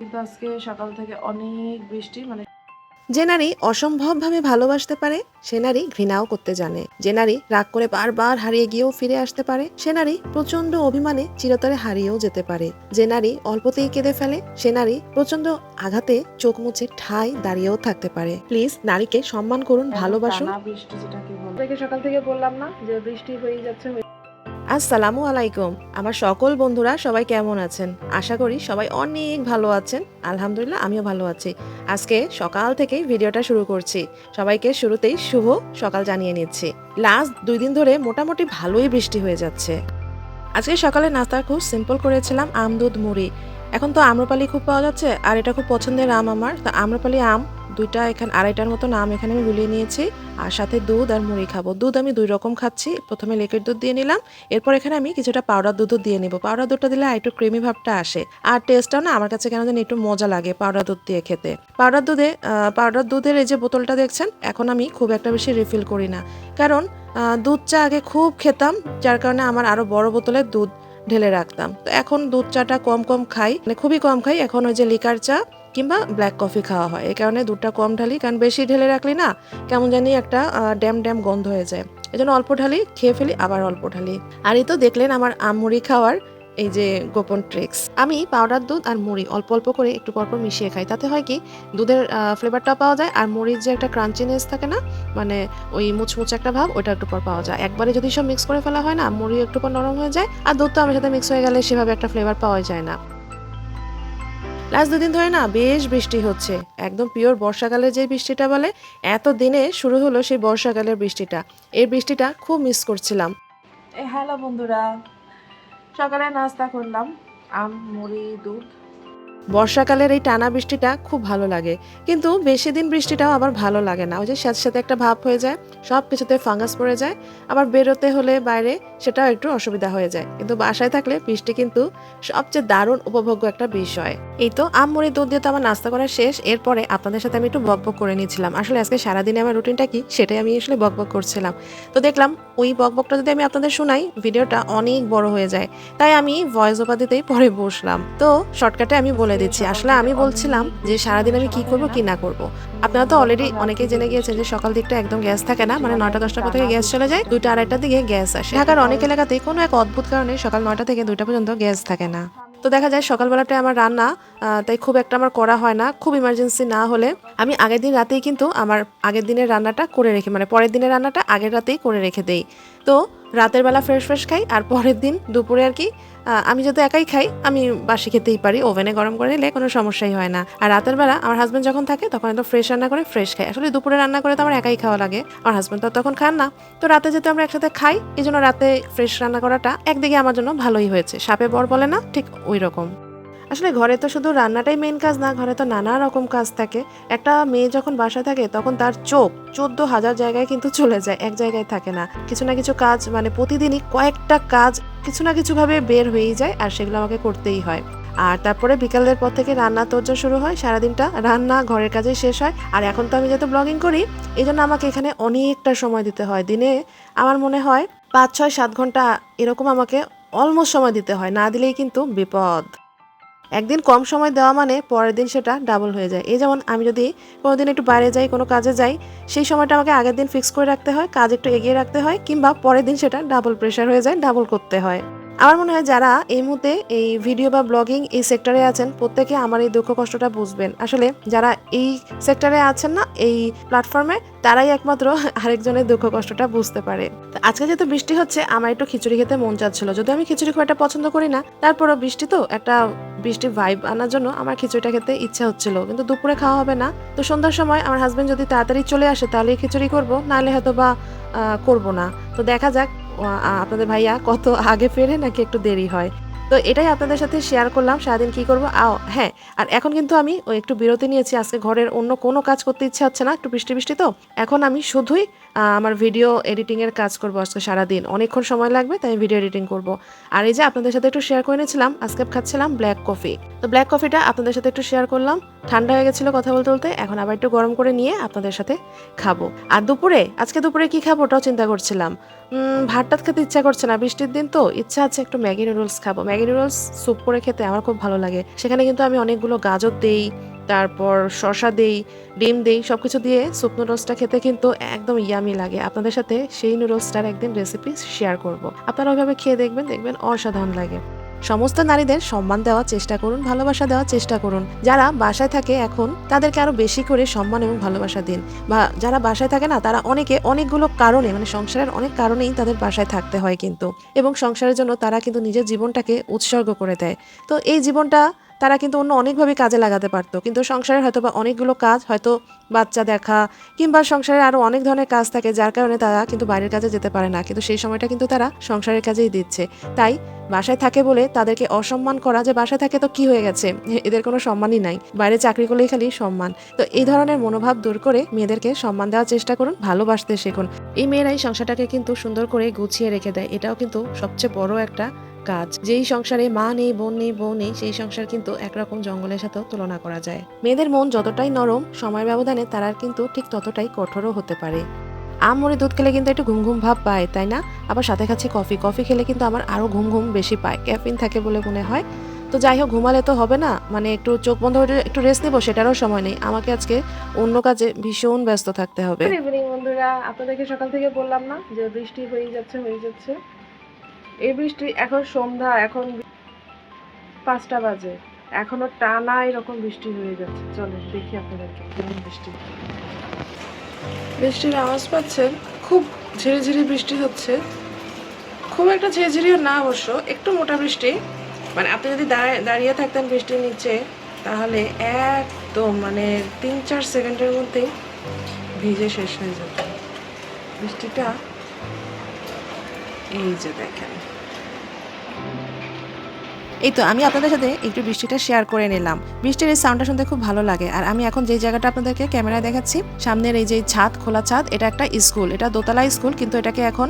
কিন্তু আজকে সকাল থেকে অনেক বৃষ্টি মানে যে নারী অসম্ভবভাবে ভালোবাসতে পারে সে নারী ঘৃণাও করতে জানে। যে নারী রাগ করে বারবার হারিয়ে গিয়েও ফিরে আসতে পারে সে নারী প্রচণ্ড অভিমানে চিরতরে হারিয়েও যেতে পারে। যে নারী অল্পতেই কেঁদে ফেলে সে নারী প্রচণ্ড আঘাতে চোখ মুছে ঠাই দাঁড়িয়েও থাকতে পারে। প্লিজ নারীকে সম্মান করুন ভালোবাসুন। বৃষ্টি যেটাকে সকাল থেকে বললাম না যে বৃষ্টি হয়ে যাচ্ছে আসসালামু আলাইকুম। আমার সকল বন্ধুরা সবাই কেমন আছেন? আশা করি সবাই অনেক ভালো আছেন। আলহামদুলিল্লাহ, আমিও ভালো আছি। আজকে সকাল থেকেই ভিডিওটা শুরু করছি। সবাইকে শুরুতেই শুভ সকাল জানিয়ে নিচ্ছি। লাস্ট দুই দিন ধরে মোটামুটি ভালোই বৃষ্টি হয়ে যাচ্ছে। আজকে সকালে নাস্তা খুব সিম্পল করেছিলাম আম দুধ মুড়ি। এখন তো আম্রপালি খুব পাওয়া যাচ্ছে, আর এটা খুব পছন্দের আম আমার। তো আম্রপালি আম দুইটা এখানে, আড়াইটার মতো আম এখানে আমি গুলিয়ে নিয়েছি, আর সাথে দুধ আর মুড়ি খাব। দুধ আমি দুই রকম খাচ্ছি, প্রথমে লেকের দুধ দিয়ে নিলাম, এরপর এখানে আমি কিছুটা পাউডার দুধও দিয়ে নিব। পাউডার দুধটা দিলে একটু ক্রিমি ভাবটা আসে, আর টেস্টটাও না আমার কাছে কেন যেন একটু মজা লাগে পাউডার দুধ দিয়ে খেতে। পাউডার দুধে পাউডার দুধের এই যে বোতলটা দেখছেন, এখন আমি খুব একটা বেশি রিফিল করি না। কারণ দুধ চা আগে খুব খেতাম, যার কারণে আমার আরও বড় বোতলে দুধ ঢেলে রাখতাম। তো এখন দুধ চাটা কম কম খাই মানে খুবই কম খাই, এখন ওই যে লিকার চা কিংবা ব্ল্যাক কফি খাওয়া হয়। এই কারণে দুধটা কম ঢালি, কারণ বেশি ঢেলে রাখলি না কেমন জানি একটা ড্যাম ড্যাম গন্ধ হয়ে যায়। এই জন্য অল্প ঢালি, খেয়ে ফেলি, আবার অল্প ঢালি। আর এই তো দেখলেন আমার আমুড়ি খাওয়ার এই যে গোপন ট্রিক্স আমি পাউডার দুধ আর মুড়ি অল্প অল্প করে একটু পরপর মিশিয়ে খাই। তাতে হয় কি, দুধের ফ্লেভারটা পাওয়া যায় আর মুড়ির যে একটা ক্রাঞ্চিনেস থাকে না মানে ওই মুচমুচে একটা ভাব, ওটা একটু পর পাওয়া যায়। একবারে যদি সব মিক্স করে ফেলা হয় না, মুড়ি একটু পর নরম হয়ে যায়, আর দুধ তো আমার সাথে মিক্স হয়ে গেলে সেভাবে একটা ফ্লেভার পাওয়া যায় না। লাস্ট দুদিন ধরে না বেশ বৃষ্টি হচ্ছে। একদম পিওর বর্ষাকালের যে বৃষ্টিটা বলে এত দিনে শুরু হলো সেই বর্ষাকালের বৃষ্টিটা। এই বৃষ্টিটা খুব মিস করছিলাম। হ্যালো বন্ধুরা। সকালে নাস্তা করলাম আম মুড়ি দুধ। বর্ষাকালের এই টানা বৃষ্টিটা খুব ভালো লাগে। কিন্তু বেশি দিন বৃষ্টিটাও আবার ভালো লাগে না। ওই যে সাথে সাথে একটা ভাব হয়ে যায় সব কিছুতে ফাঙ্গাস পড়ে যায়। আবার বেরোতে হলে বাইরে সেটাও একটু অসুবিধা হয়ে যায়। কিন্তু বাসায় থাকলে বৃষ্টি কিন্তু সবচেয়ে দারুণ উপভোগ্য একটা বিষয়। এই তো আম মুড়ি দুধ দিয়ে তো আমার নাস্তা করা শেষ। এরপরে আপনাদের সাথে আমি একটু বকবক করে নিয়েছিলাম। আসলে আজকে সারাদিনে আমার রুটিনটা কি, সেটাই আমি আসলে বকবক করছিলাম। তো দেখলাম ওই বকবকটা যদি আমি আপনাদের শোনাই, ভিডিওটা অনেক বড় হয়ে যায়। তাই আমি ভয়েস দিতেই পরে বসলাম। তো শর্টকাটে আমি বলে দিচ্ছি, আসলে আমি বলছিলাম যে সারাদিন আমি কি করব, কি না করব। আপনারা তো অলরেডি অনেকেই জেনে গিয়েছেন যে সকাল দিকটা একদম গ্যাস থাকে না মানে নয়টা দশটার পর থেকে গ্যাস চলে যায়, দুইটা, আড়াইটার দিকে গ্যাস আসে। ঢাকার অনেক এলাকাতে কোনো এক অদ্ভুত কারণে সকাল নয়টা থেকে দুইটা পর্যন্ত গ্যাস থাকে না। তো দেখা যায় সকালবেলাটায় আমার রান্না তাই খুব একটা আমার করা হয় না, খুব ইমার্জেন্সি না হলে। আমি আগের দিন রাতেই কিন্তু আমার আগের দিনের রান্নাটা করে রেখে মানে পরের দিনের রান্নাটা আগের রাতেই করে রেখে দেই। তো রাতের বেলা ফ্রেশ ফ্রেশ খাই, আর পরের দিন দুপুরে আর কি আমি যেহেতু একাই খাই, আমি বাসি খেতেই পারি, ওভেনে গরম করে নিলে কোনো সমস্যাই হয় না। আর রাতের বেলা আমার হাজব্যান্ড যখন থাকে, তখন একদম ফ্রেশ রান্না করে ফ্রেশ খাই। আসলে দুপুরে রান্না করে তো আমার একাই খাওয়া লাগে, আমার হাজব্যান্ড তো তখন খান না। তো রাতে যেহেতু আমরা একসাথে খাই, এই জন্য রাতে ফ্রেশ রান্না করাটা একদিকে আমার জন্য ভালোই হয়েছে। সাপে বর বলে না, ঠিক ওই রকম। আসলে ঘরে তো শুধু রান্নাটাই মেন কাজ না, ঘরে তো নানা রকম কাজ থাকে। একটা মেয়ে যখন বাসায় থাকে, তখন তার চোখ চোদ্দ হাজার জায়গায় কিন্তু চলে যায়, এক জায়গায় থাকে না। কিছু না কিছু কাজ মানে প্রতিদিনই কয়েকটা কাজ কিছু না কিছু ভাবে বের হয়েই যায়, আর সেগুলো আমাকে করতেই হয়। আর তারপরে বিকালের পর থেকে রান্না তোরজা শুরু হয়, সারাদিনটা রান্না ঘরের কাজে শেষ হয়। আর এখন তো আমি যেহেতু ব্লগিং করি এই জন্য আমাকে এখানে অনেকটা সময় দিতে হয়। দিনে আমার মনে হয় পাঁচ, ছয়, সাত ঘণ্টা এরকম আমাকে অলমোস্ট সময় দিতে হয়, না দিলেই কিন্তু বিপদ। একদিন কম সময় দেওয়া মানে পরের দিন সেটা ডাবল হয়ে যায়। এই যেমন আমি যদি কোনোদিন একটু বাইরে যাই, কোনো কাজে যাই, সেই সময়টা আমাকে আগের দিন ফিক্স করে রাখতে হয়, কাজ একটু এগিয়ে রাখতে হয়, কিংবা পরের দিন সেটা ডাবল প্রেশার হয়ে যায় ডাবল করতে হয়। আমার মনে হয় যারা এই মুহূর্তে এই ভিডিও বা ব্লগিং এই সেক্টরে আছেন, প্রত্যেকে আমার এই দুঃখ কষ্টটা বুঝবেন। আসলে যারা এই সেক্টরে আছেন না, এই প্ল্যাটফর্মে তারাই একমাত্র আরেকজনের দুঃখ কষ্টটা বুঝতে পারে। আজকে যেহেতু বৃষ্টি হচ্ছে, আমার একটু খিচুড়ি খেতে মন চাচ্ছিল। যদি আমি খিচুড়ি খুব একটা পছন্দ করি না, তারপরও বৃষ্টি তো একটা বৃষ্টি ভাইব আনার জন্য আমার খিচুড়িটা খেতে ইচ্ছা হচ্ছিল, কিন্তু দুপুরে খাওয়া হবে না। তো সন্ধ্যার সময় আমার হাজবেন্ড যদি তাড়াতাড়ি চলে আসে, তাহলে খিচুড়ি করব, নাহলে হয়তো বা করব না। তো দেখা যাক আপনাদের ভাইয়া কত আগে ফেরে নাকি একটু দেরি হয়। তো এটাই আপনাদের সাথে শেয়ার করলাম, সারাদিন কি করব? আও হ্যাঁ আর এখন কিন্তু আমি ওই একটু বিরতি নিয়েছি, আজকে ঘরের অন্য কোনো কাজ করতে ইচ্ছে হচ্ছে না, একটু বৃষ্টি বৃষ্টি তো। এখন আমি শুধুই আমার ভিডিও এডিটিংয়ের কাজ করব আজকে সারাদিন। অনেকক্ষণ সময় লাগবে তাই ভিডিও এডিটিং করব। আর এই যে আপনাদের সাথে একটু শেয়ার করে নিয়েছিলাম আজকে খাচ্ছিলাম ব্ল্যাক কফি তো ব্ল্যাক কফিটা আপনাদের সাথে একটু শেয়ার করলাম। ঠান্ডা হয়ে গেছিল কথা বলতে বলতে এখন আবার একটু গরম করে নিয়ে আপনাদের সাথে খাব। আর দুপুরে আজকে দুপুরে কি খাব ওটাও চিন্তা করছিলাম। উম, ভাত টাত খেতে ইচ্ছা করছে না বৃষ্টির দিন তো ইচ্ছা আছে একটু ম্যাগি নুডলস খাব। ম্যাগি নুডলস স্যুপ করে খেতে আমার খুব ভালো লাগে। সেখানে কিন্তু আমি অনেকগুলো গাজর দেই তারপর শশা দেই, ডিম দেই সব কিছু দিয়ে স্যুপ নুডলসটা খেতে কিন্তু একদম ইয়ামি লাগে। আপনাদের সাথে সেই নুডলসটার একদিন রেসিপি শেয়ার করব। আপনারা ওইভাবে খেয়ে দেখবেন দেখবেন অসাধারণ লাগে। সমস্ত নারীদের সম্মান দেওয়ার চেষ্টা করুন, ভালোবাসা দেওয়ার চেষ্টা করুন। যারা বাসায় থাকে এখন, তাদেরকে আরও বেশি করে সম্মান এবং ভালোবাসা দিন। বা যারা বাসায় থাকে না, তারা অনেকে অনেকগুলো কারণে মানে সংসারের অনেক কারণেই তাদের বাসায় থাকতে হয় কিন্তু। এবং সংসারের জন্য তারা কিন্তু নিজের জীবনটাকে উৎসর্গ করে দেয়। তো এই জীবনটা তারা কিন্তু অন্য অনেকভাবে কাজে লাগাতে পারতো। কিন্তু সংসারের হয়তো বা অনেকগুলো কাজ, হয়তো বাচ্চা দেখা, কিংবা সংসারের আরও অনেক ধরনের কাজ থাকে, যার কারণে তারা কিন্তু বাইরের কাজে যেতে পারে না। কিন্তু সেই সময়টা কিন্তু তারা সংসারের কাজেই দিচ্ছে। তাই বাসায় থাকে বলে তাদেরকে অসম্মান করা যে বাসায় থাকে তো কি হয়ে গেছে? এদের কোনো সম্মানই নাই। বাইরে চাকরি করলেই খালি সম্মান। তো এই ধরনের মনোভাব দূর করে মেয়েদেরকে সম্মান দেওয়ার চেষ্টা করুন, ভালোবাসতে শিখুন। এই মেয়েরাই সংসারটাকে কিন্তু সুন্দর করে গুছিয়ে রেখে দেয়। এটাও কিন্তু সবচেয়ে বড় একটা কাজ। যেই সংসারে মা নেই, বোন নেই, বউ নেই, সেই সংসার কিন্তু একরকম জঙ্গলের সাথেও তুলনা করা যায়। মেয়েদের মন যতটাই নরম সময় ব্যবধানে তারা কিন্তু ঠিক ততটাই কঠোরও হতে পারে। আমরে দুধ খেলে কিন্তু একটু ঘুম ঘুম ভাব পায়, তাই না? আবার সাথে খাচ্ছে কফি। কফি খেলে কিন্তু আমার আরও ঘুম ঘুম বেশি পায়। ক্যাফিন থাকে বলে মনে হয়। তো যাই হোক, ঘুমালে তো হবে না। মানে একটু চোখ বন্ধ করে একটু রেস্ট নেব, সেটারও সময় নেই। আমাকে আজকে অন্য কাজে ভীষণ ব্যস্ত থাকতে হবে। ইভিনিং বন্ধুরা। আপনাদেরকে সকাল থেকে বললাম না যে বৃষ্টি হয়ে যাচ্ছে হয়ে যাচ্ছে। এই বৃষ্টি এখন সন্ধ্যা, এখন পাঁচটা বাজে। এখনও টানা এরকম বৃষ্টি হয়ে যাচ্ছে। চলো দেখি আপনাদেরকে বৃষ্টি। বৃষ্টির আওয়াজ পাচ্ছেন খুব ঝিরিঝিরি বৃষ্টি হচ্ছে। খুব একটা ঝিরিঝিরিও না অবশ্য, একটু মোটা বৃষ্টি। মানে আপনি যদি দাঁড়ায়- থাকতেন বৃষ্টির নিচে, তাহলে একদম মানে তিন চার সেকেন্ডের মধ্যেই ভিজে শেষ হয়ে যেত। বৃষ্টিটা এই যে দেখেন। এই তো, আমি আপনাদের সাথে একটু বৃষ্টিটা শেয়ার করে নিলাম। বৃষ্টির এই সাউন্ডটা শুনতে খুব ভালো লাগে। আর আমি এখন যে জায়গাটা আপনাদেরকে ক্যামেরায় দেখাচ্ছি, সামনের এই যে ছাদ, খোলা ছাদ, এটা একটা স্কুল এটা দোতলা স্কুল কিন্তু এটাকে এখন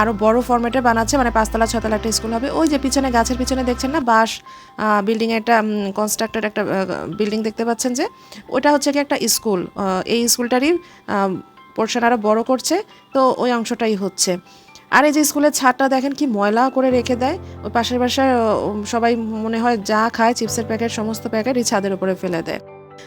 আরও বড় ফরম্যাটে বানাচ্ছে মানে পাঁচতলা ছতলা একটা স্কুল হবে। ওই যে পিছনে, গাছের পিছনে দেখছেন না বাস বিল্ডিং একটা কনস্ট্রাক্টেড একটা বিল্ডিং দেখতে পাচ্ছেন যে, ওটা হচ্ছে কি একটা স্কুল এই স্কুলটারই পোর্শন আরও বড় করছে, তো ওই অংশটাই হচ্ছে। আর এই যে স্কুলের ছাদটা দেখেন কি ময়লা করে রেখে দেয়। ওই পাশের বাসায় সবাই মনে হয় যা খায়, চিপসের প্যাকেট, সমস্ত প্যাকেট এই ছাদের উপরে ফেলে দেয়।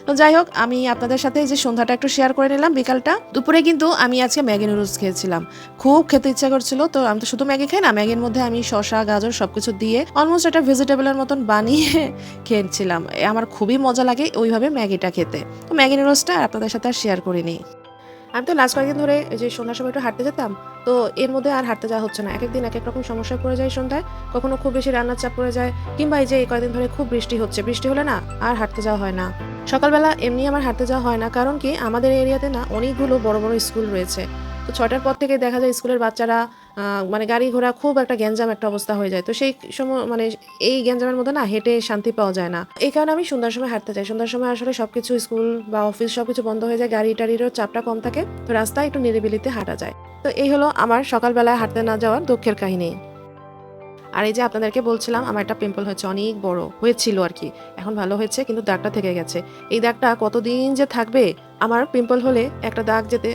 তো যাই হোক, আমি আপনাদের সাথে এই যে সন্ধ্যাটা একটু শেয়ার করে নিলাম বিকালটা। দুপুরে কিন্তু আমি আজকে ম্যাগি নুডলস খেয়েছিলাম। খুব খেতে ইচ্ছা করছিল, তো আমি তো শুধু ম্যাগি খাই না, ম্যাগির মধ্যে আমি শসা, গাজর সবকিছু দিয়ে অলমোস্ট একটা ভেজিটেবলের মতন বানিয়ে খেয়েছিলাম। আমার খুবই মজা লাগে ওইভাবে ম্যাগিটা খেতে। তো ম্যাগি নুডলসটা আপনাদের সাথে আর শেয়ার করিনি। আমি তো লাস্ট কয়েকদিন ধরে যে সন্ধ্যার সময় একটু হাঁটতে যেতাম, তো এর মধ্যে আর হাঁটতে যাওয়া হচ্ছে না। এক একদিন এক এক রকম সমস্যা পড়ে যায় সন্ধ্যায়, কখনো খুব বেশি রান্নার চাপ পড়ে যায়, কিংবা এই যে কয়েকদিন ধরে খুব বৃষ্টি হচ্ছে, বৃষ্টি হলে না আর হাঁটতে যাওয়া হয় না। সকালবেলা এমনি আমার হাঁটতে যাওয়া হয় না, কারণ কি আমাদের এরিয়াতে না অনেকগুলো বড় বড় স্কুল রয়েছে। তো ছটার পর থেকে দেখা যায় স্কুলের বাচ্চারা মানে গাড়ি ঘোড়া খুব একটা গ্যাঞ্জাম একটা অবস্থা হয়ে যায়। তো সেই সময় মানে এই গ্যাঞ্জামের মধ্যে না হেঁটে শান্তি পাওয়া যায় না। এই কারণে আমি সন্ধ্যার সময় হাঁটতে যাই। সন্ধ্যার সময় আসলে সবকিছু স্কুল বা অফিস সবকিছু বন্ধ হয়ে যায়। গাড়ি টাড়িরও চাপটা কম থাকে। তো রাস্তায় একটু নিরিবিলিতে হাঁটা যায়। তো এই হলো আমার সকালবেলায় হাঁটতে না যাওয়ার দুঃখের কাহিনী। আর এই যে আপনাদেরকে বলছিলাম, আমার একটা পিম্পল হয়েছে, অনেক বড়। হয়েছিল আর কি। এখন ভালো হয়েছে, কিন্তু দাগটা থেকে গেছে। এই দাগটা কতদিন যে থাকবে আমার পিম্পল হলে একটা দাগ যেতে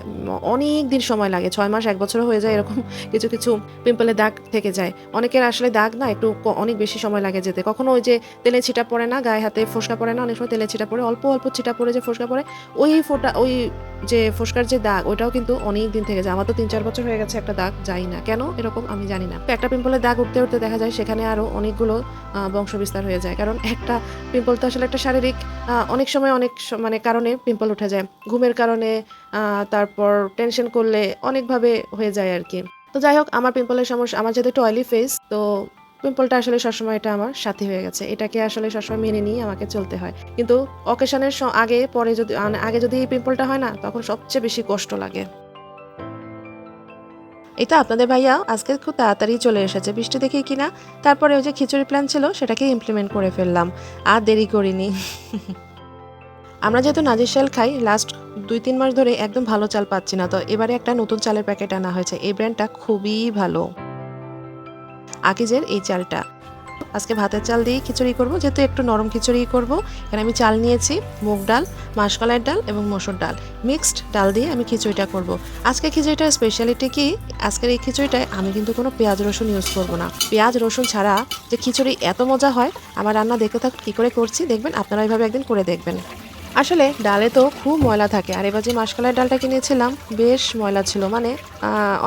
অনেক দিন সময় লাগে ছয় মাস এক বছরও হয়ে যায় এরকম কিছু কিছু পিম্পলের দাগ থেকে যায়। অনেকের আসলে দাগ না একটু অনেক বেশি সময় লাগে যেতে। কখনো ওই যে তেলে ছিটা পড়ে না গায়ে হাতে ফোসকা পড়ে না অনেক সময় তেলে ছিটা পড়ে অল্প অল্প ছিটা পড়ে যে ফোসকা পড়ে ওই ফোটা ওই যে ফোসকার যে দাগ ওটাও কিন্তু অনেক দিন থেকে যায়। আমার তো তিন চার বছর হয়ে গেছে একটা দাগ যাই না। কেন? এরকম আমি জানি না। একটা পিম্পলের দাগ উঠতে উঠতে দেখা যায় সেখানে আরও অনেকগুলো বংশ বিস্তার হয়ে যায়। কারণ একটা পিম্পল তো আসলে একটা শারীরিক অনেক সময় অনেক মানে কারণে পিম্পল উঠে যায়। ঘুমের কারণে তারপর টেনশন করলে অনেকভাবে হয়ে যায় আর কি তো যাই হোক, আমার পিম্পলের সমস্যা, আমার যেহেতু একটু অয়েলি ফেস তো পিম্পলটা আসলে সবসময় এটা আমার সাথী হয়ে গেছে। এটাকে আসলে সবসময় মেনে নিয়ে আমাকে চলতে হয়। কিন্তু অকেশনের আগে, পরে যদি মানে আগে যদি এই পিম্পলটা হয় না, তখন সবচেয়ে বেশি কষ্ট লাগে। এটা আপনাদের ভাইয়া, আজকে খুব তাড়াতাড়ি চলে এসেছে বৃষ্টি দেখে কিনা। তারপরে ওই যে খিচুড়ি প্ল্যান ছিল, সেটাকে ইমপ্লিমেন্ট করে ফেললাম। আর দেরি করিনি। আমরা যেহেতু নাজির চাল খাই লাস্ট দুই, তিন মাস ধরে একদম ভালো চাল পাচ্ছি না। তো এবারে একটা নতুন চালের প্যাকেট আনা হয়েছে। এই ব্র্যান্ডটা খুবই ভালো। আকিজের এই চালটা। আজকে ভাতের চাল দিয়ে খিচুড়ি করব, যেহেতু একটু নরম খিচুড়ি করব। এখানে আমি চাল নিয়েছি, মুগ ডাল, মাসকলাইয়ের ডাল এবং মসুর ডাল। মিক্সড ডাল দিয়ে আমি খিচুড়িটা করব। আজকে খিচুড়িটার স্পেশালিটি কি? আজকের এই খিচুড়িটায় আমি কিন্তু কোনো পেঁয়াজ রসুন ইউজ করব না। পেঁয়াজ রসুন ছাড়া যে খিচুড়ি এত মজা হয়, আমার রান্না দেখতে থাক, কী করে করছি, দেখবেন, আপনারা এইভাবে একদিন করে দেখবেন। আসলে ডালে তো খুব ময়লা থাকে। আর এবার যে মাসকলাইয়ের ডালটা কিনেছিলাম, বেশ ময়লা ছিল। মানে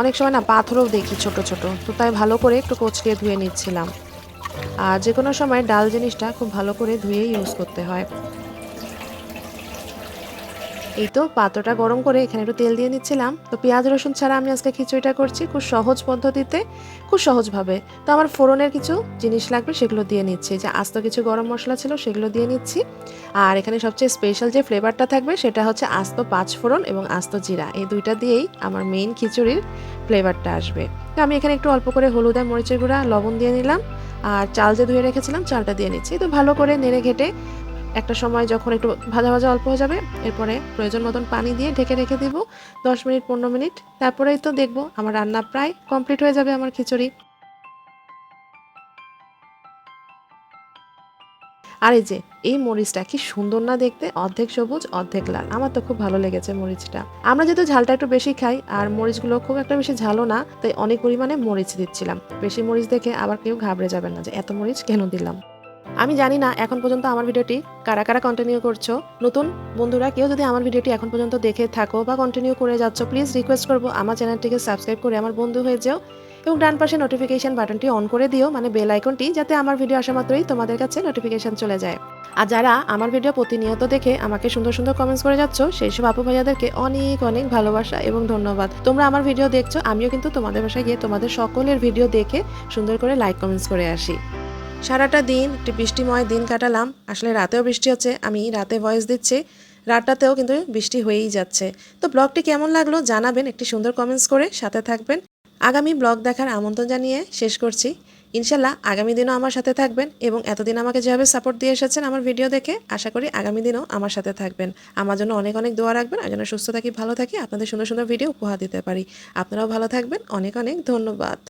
অনেক সময় না পাথরও দেখি ছোট ছোট। তো তাই ভালো করে একটু কচলিয়ে ধুয়ে নিচ্ছিলাম। আর যে কোনো সময় ডাল জিনিসটা খুব ভালো করে ধুয়ে ইউজ করতে হয়। এই তো পাত্রটা গরম করে এখানে একটু তেল দিয়ে নিচ্ছিলাম। তো পেঁয়াজ, রসুন ছাড়া আমি আজকে খিচুড়িটা করছি খুব সহজ পদ্ধতিতে, খুব সহজভাবে। তো আমার ফোড়নের কিছু জিনিস লাগবে সেগুলো দিয়ে নিচ্ছি। যে আস্ত কিছু গরম মশলা ছিল সেগুলো দিয়ে নিচ্ছি। আর এখানে সবচেয়ে স্পেশাল যে ফ্লেভারটা থাকবে সেটা হচ্ছে আস্ত পাঁচ ফোড়ন এবং আস্ত জিরা। এই দুইটা দিয়েই আমার মেইন খিচুড়ির ফ্লেভারটা আসবে। তো আমি এখানে একটু অল্প করে হলুদ আর মরিচের গুঁড়া, লবণ দিয়ে নিলাম। আর চাল যে ধুয়ে রেখেছিলাম চালটা দিয়ে নিচ্ছি। তো ভালো করে নেড়ে ঘেটে একটা সময় যখন একটু ভাজা ভাজা অল্প হয়ে যাবে, এরপরে প্রয়োজন মতন পানি দিয়ে ঢেকে রেখে দিব, দশ মিনিট, পনেরো মিনিট, তারপরেই তো দেখব আমার রান্না প্রায় কমপ্লিট হয়ে যাবে আমার খিচুড়ি। আর যে, এই মরিচটা কি সুন্দর না দেখতে, অর্ধেক সবুজ, অর্ধেক লাল। আমার তো খুব ভালো লেগেছে মরিচটা। আমরা যেহেতু ঝালটা একটু বেশি খাই, আর মরিচগুলো খুব একটা বেশি ঝালও না, তাই অনেক পরিমাণে মরিচ দিচ্ছিলাম। বেশি মরিচ দেখে আবার কেউ ঘাবড়ে যাবেন না যে, এত মরিচ কেন দিলাম? আমি জানি না এখন পর্যন্ত আমার ভিডিওটি কারা কারা কন্টিনিউ করছ। নতুন বন্ধুরা, কেউ যদি আমার ভিডিওটি এখন পর্যন্ত দেখে থাকো বা কন্টিনিউ করে যাচ্ছ প্লিজ রিকোয়েস্ট করব আমার চ্যানেলটিকে সাবস্ক্রাইব করে আমার বন্ধু হয়ে যাও এবং ডান পাশে নোটিফিকেশন বাটনটি অন করে দিও মানে বেল আইকনটি যাতে আমার ভিডিও আসা মাত্রই তোমাদের কাছে নোটিফিকেশন চলে যায়। আর যারা আমার ভিডিও প্রতিনিয়ত দেখে আমাকে সুন্দর সুন্দর কমেন্টস করে যাচ্ছ, সেই সব আপু ভাইয়াদেরকে অনেক অনেক ভালোবাসা এবং ধন্যবাদ। তোমরা আমার ভিডিও দেখছ, আমিও কিন্তু তোমাদের বাসায় গিয়ে তোমাদের সকলের ভিডিও দেখে সুন্দর করে লাইক কমেন্টস করে আসি। সারাটা দিন একটি বৃষ্টিময় দিন কাটালাম। আসলে রাতেও বৃষ্টি হচ্ছে, আমি রাতে ভয়েস দিচ্ছি। রাতটাতেও কিন্তু বৃষ্টি হয়েই যাচ্ছে। তো ব্লগটি কেমন লাগল জানাবেন, একটি সুন্দর কমেন্টস করে সাথে থাকবেন। আগামী ব্লগ দেখার আমন্ত্রণ জানিয়ে শেষ করছি। ইনশাল্লাহ আগামী দিনও আমার সাথে থাকবেন এবং এতদিন আমাকে যেভাবে সাপোর্ট দিয়ে এসেছেন আমার ভিডিও দেখে, আশা করি আগামী দিনও আমার সাথে থাকবেন। আমার জন্য অনেক অনেক দোয়া রাখবেন, আর যেন সুস্থ থাকি, ভালো থাকি, আপনাদের সুন্দর সুন্দর ভিডিও উপহার দিতে পারি। আপনারাও ভালো থাকবেন, অনেক অনেক ধন্যবাদ।